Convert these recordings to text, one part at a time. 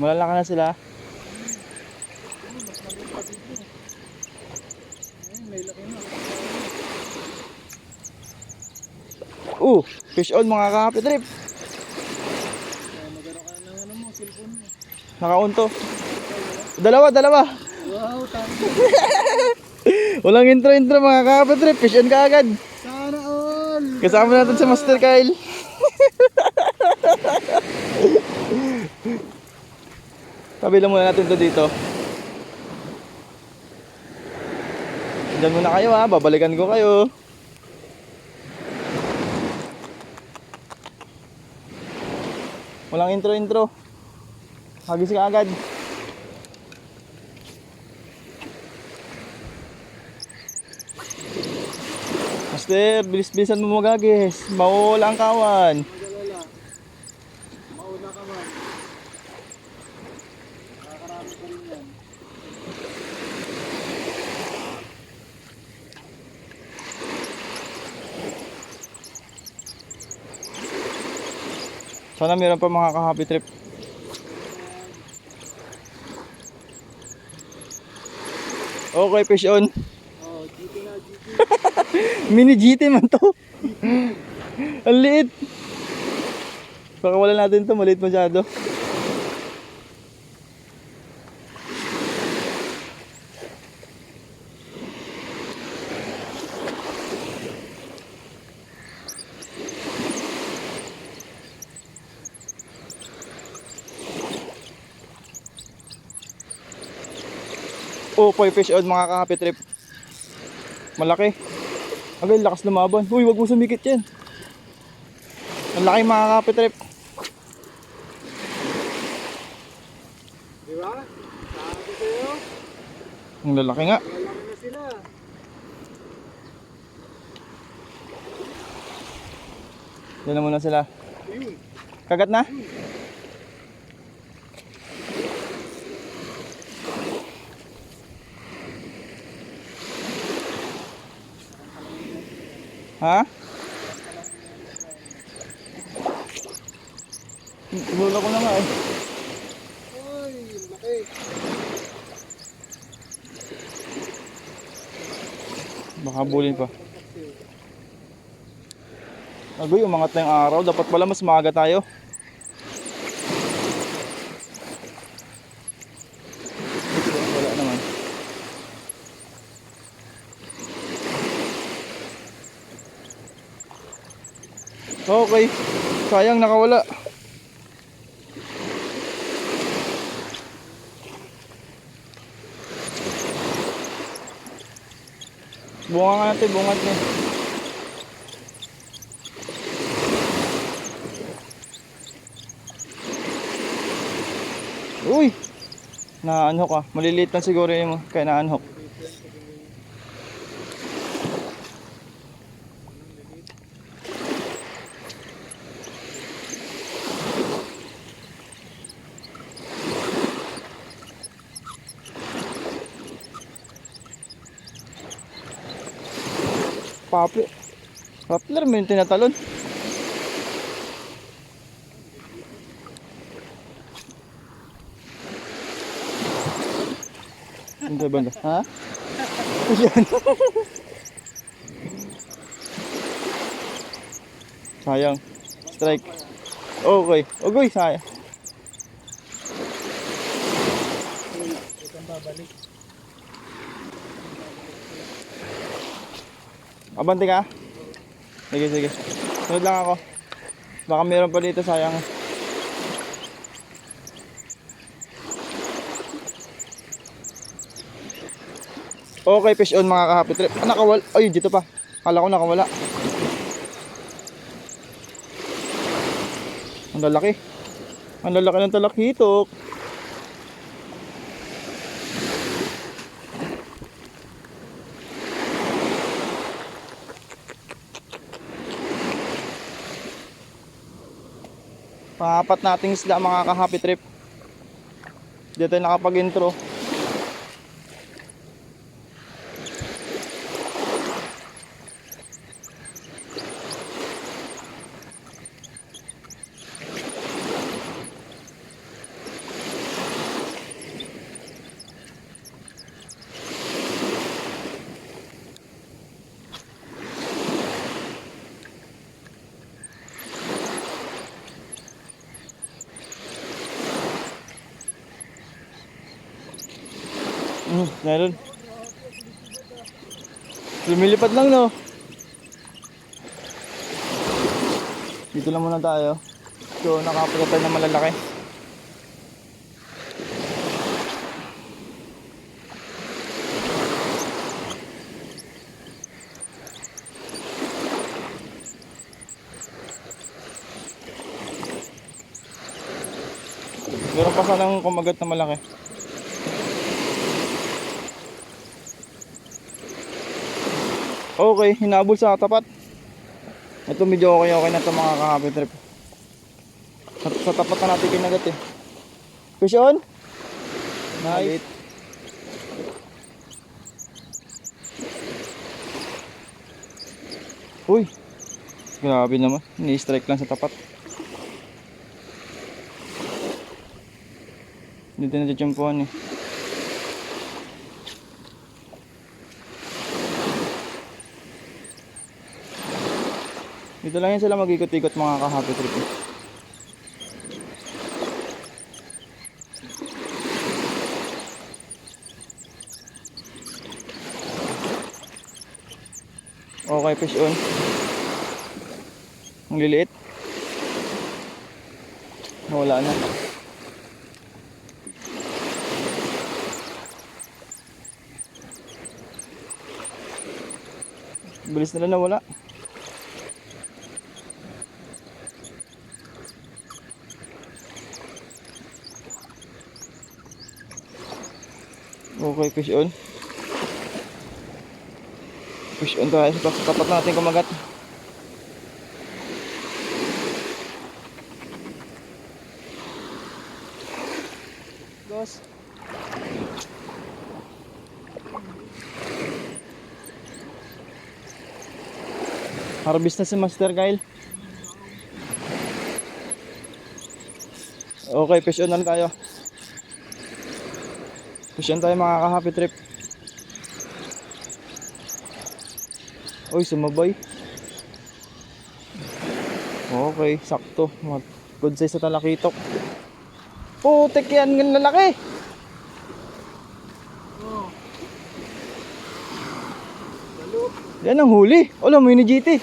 Malalaki na sila. Uh, fish on mga ka-happy trip. Nakaunto. Dalawa, dalawa. Wow, tama. Walang intro-intro mga ka-happy trip. Fish on ka. Sana all. Kasama natin si Master Kyle. Tabi lang muna natin to dito. Diyan muna kayo ha, babalikan ko kayo. Walang intro-intro. Hagis ka agad. Master, bilis-bilisan mo magagis. Mawala ang kawan. Magalala. Mauna ka man. Nakakarami pa rin yan. Sana meron pa mga ka-happy trip. Okay, fish on. Oh, GT na, GT. Mini GT man to. Ang liit. Baka wala natin to, maliit masyado. Koi fish on mga ka-happy trip. Malaki. Agay, lakas lumaban. Uy, wag mo sumikit yan. Ang laki mga kapitrip. Di ba? Sabi sa'yo, Ang lalaki nga. lalaki na sila. Yan na muna sila. Ayun. Kagat na? Ha? Lula ko na nga eh. Ay, laki. Baka bulin pa. Agoy, umangat na yung araw. Dapat pala mas maaga tayo. Wala naman. Okay. Sayang nakawala. Bunga nga natin, bungat niya. Uy! Naanhok ah. Maliliit lang siguro yun mo. Kaya naanhok. Poplar. Poplar yung tinatalon. Hindi banda. Ha? Yan. sayang. Strike. Okay. Okay, sayang. Huwag kang babalik. Abante ka? Sige, sige. Sunod lang ako. Baka meron pa dito, sayang. Okay, fish on mga ka-happy trip. Ah, nakawala. Ay, dito pa. Kala ko nakawala. Ang lalaki. Ang lalaki ng talakitok. Pangapat nating isla mga ka-happy trip. Dito tayo nakapag-intro. Hmm, meron. Lumilipad lang no. Dito lang muna tayo. So nakapagod tayo na malalaki. Meron pa sanang kumagat na malaki. Okay, hinabol sa tapat. Ito medyo okay okay na ito mga kahapit trip. Sa, sa tapat na natin kinagat eh. Fish on? Nice. Uy, grabe naman. Ni-strike lang sa tapat. Hindi na natsyempohan eh. Dito lang yan sila mag-ikot-ikot mga ka-happy trip. Okay, fish on. Ang liliit. Wala na. Bilis nila nawala. Okay, fish on. Fish on tayo sa tapat natin kumagat. Boss. Harvest na si Master Kyle. Okay, fish on na tayo. Fish on tayo mga ka-happy trip. Uy, sumabay. Okay, sakto. Good size sa talakitok. Putik yan, ng lalaki. Yan ang huli. Wala mo yun ni GT.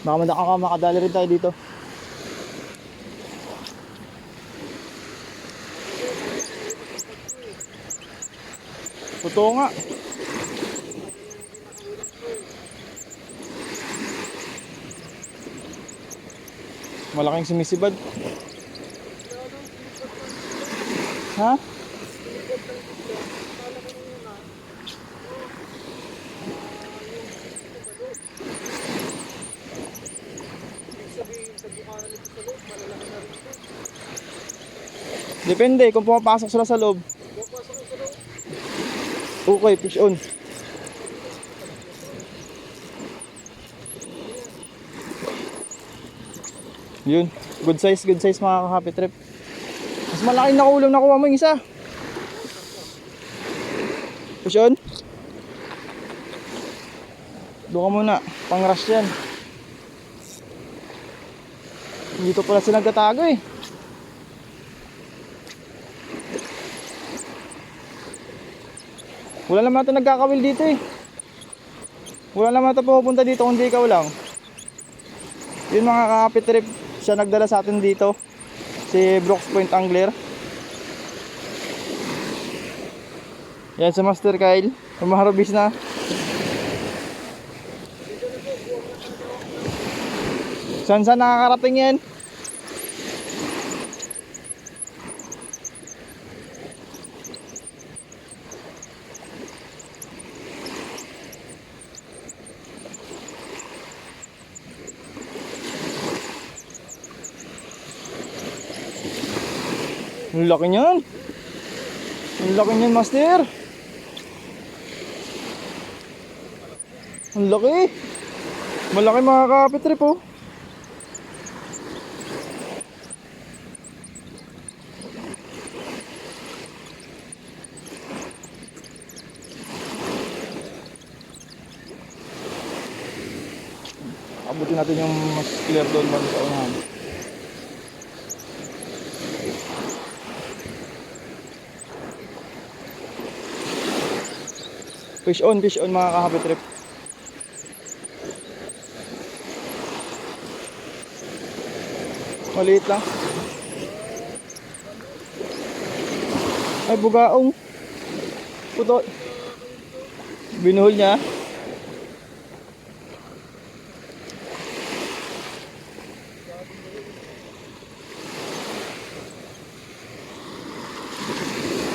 Baka manda ka makadali rin tayo dito. Totoo nga. Malaking sumisibad. Ha? Depende kung pumapasok sila sa loob. Okay, fish on. Yun, good size, good size mga ka-happy trip. Mas malaki na ulam nakuha mo yung isa. Fish on. Doon ka muna, pang rush yan. Dito pala sila nagtatago eh. Wala naman ito nagkakawil dito eh. Wala naman ito pupunta dito kundi ikaw lang. Yun mga kakapit trip, siya nagdala sa atin dito. Si Brooks Point Angler. Yan si Master Kyle. Kumaharabis na. Saan saan nakakarating yan? Ang laki niyan. Ang laki niyan, master. Ang laki. Malaki mga kapitrip oh. Abutin natin yung mas clear doon bago sa unahan. Fish on, fish on mga ka-happy trip. Maliit lang. Ay, bugaong. Puto. Binuhol niya.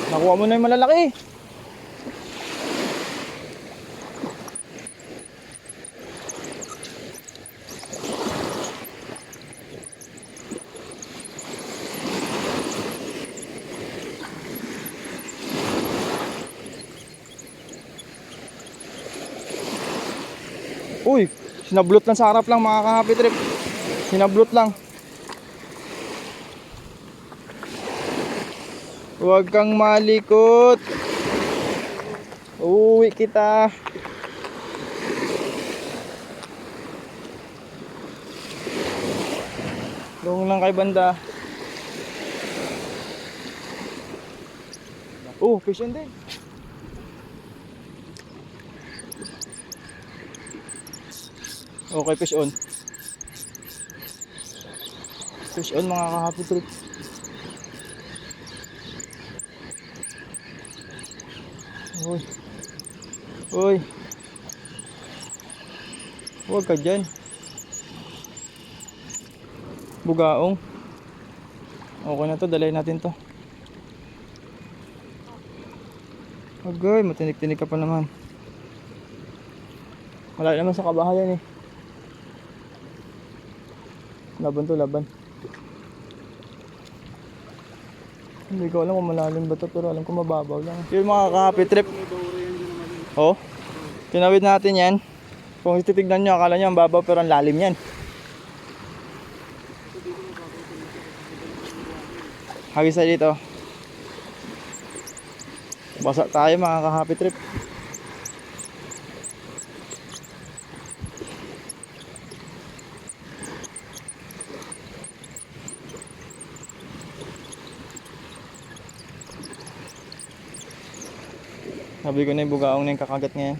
Nakuha mo na yung malalaki. Uy, sinablot lang sa harap lang mga ka-happy trip. Sinablot lang. Huwag kang malikot. Uwi kita. Doon lang kay banda. Oh, fish on din. Okay, fish on. Fish on mga ka-happy trip. Uy. Uy. Huwag ka dyan. Bugaong. Okay na to, dalay natin to. Agay, matinik-tinik ka pa naman. Malayo naman sa kabahayan eh. Laban to, laban. Hindi ko alam kung malalim ba to, pero alam ko mababaw lang. Yung mga ka-happy trip. Oh, tinawid natin yan. Kung titignan nyo, akala nyo ang babaw pero ang lalim yan. Hagis tayo dito. Basa tayo mga ka-happy trip. Sabi ko na yung bugaong na yung kakagat ngayon.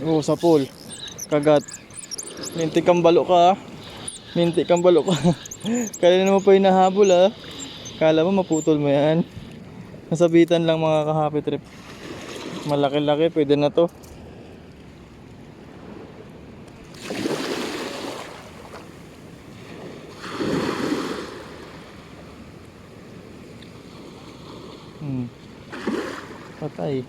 Oo, sa pool. Kagat. Minti kang balo ka. ah. Minti kang balo ka. Kaya naman pa hinahabol ah. Kala mo maputol mo yan. Nasabitan lang mga ka-happy trip. Malaki-laki, pwede na to. Hmm. Patay.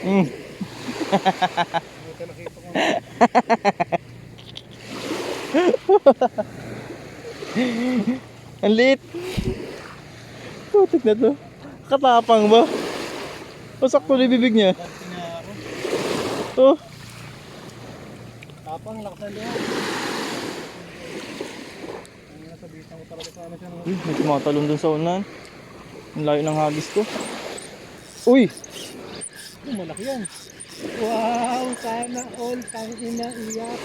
Hmm. Ito nakita ko. Ang liit. Putik na to. Katapang ba? O sakto na bibig niya. Oh. Tapang lakas na ko siya ng Uy, may tumatalon dun sa unan. Ang layo ng hagis ko. Uy! Malaki yan. Wow, sana all tang ina iyak.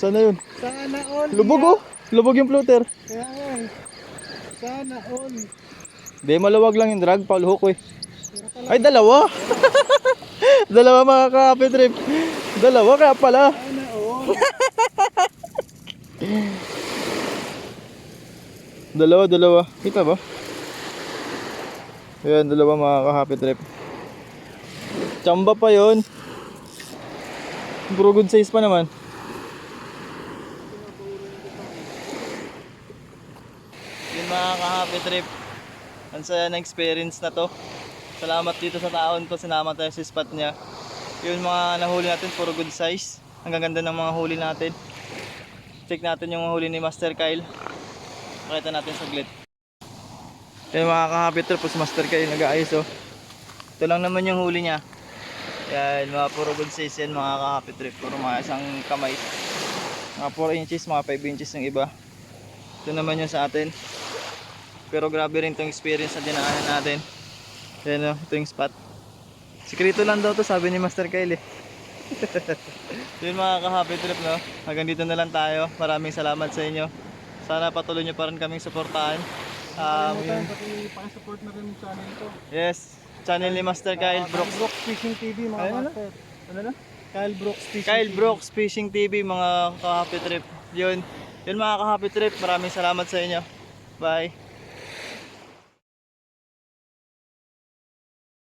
Sana yun? Sana all. Lubog oh! Lubog yung floater. Nga eh. Sana all. Di, malawag lang yung drag. Paluho ko eh. Ay, dalawa! dalawa mga ka-happy trip. Dalawa kaya pala. sana all. Dalawa, dalawa. Kita ba? Ayan, dalawa mga ka-happy trip. Chamba pa yon. Puro good size pa naman. Yun mga ka-happy trip. Ang saya na experience na to. Salamat dito sa taon to. Sinama tayo sa spot niya. Yun mga nahuli natin, puro good size. Ang gaganda ng mga huli natin. Check natin yung huli ni Master Kyle. Pakita natin saglit. Yan mga ka-happy trip, si Master Kyle nag-aayos oh. Ito lang naman yung huli niya. Yan, mga puro good size yan mga ka-happy trip. Puro mga isang kamay. Mga 4 inches, mga 5 inches yung iba. Ito naman yung sa atin. Pero grabe rin itong experience na dinaanan natin. Yan o, ito yung spot. Sikrito lang daw to sabi ni Master Kyle eh. Yun mga ka-happy trip no. Hanggang dito na lang tayo. Maraming salamat sa inyo. Sana patuloy nyo pa rin kaming suportahan. Um, yun. pati pakisupport na rin yung channel ko. Yes, channel ni Master Kyle Brooks. Brooks Fishing TV mga Ayun, master. Ano na? Kyle Brooks Fishing Kyle TV. Brooks Fishing TV mga ka-happy trip. Yun. Yun mga ka-happy trip. Maraming salamat sa inyo. Bye.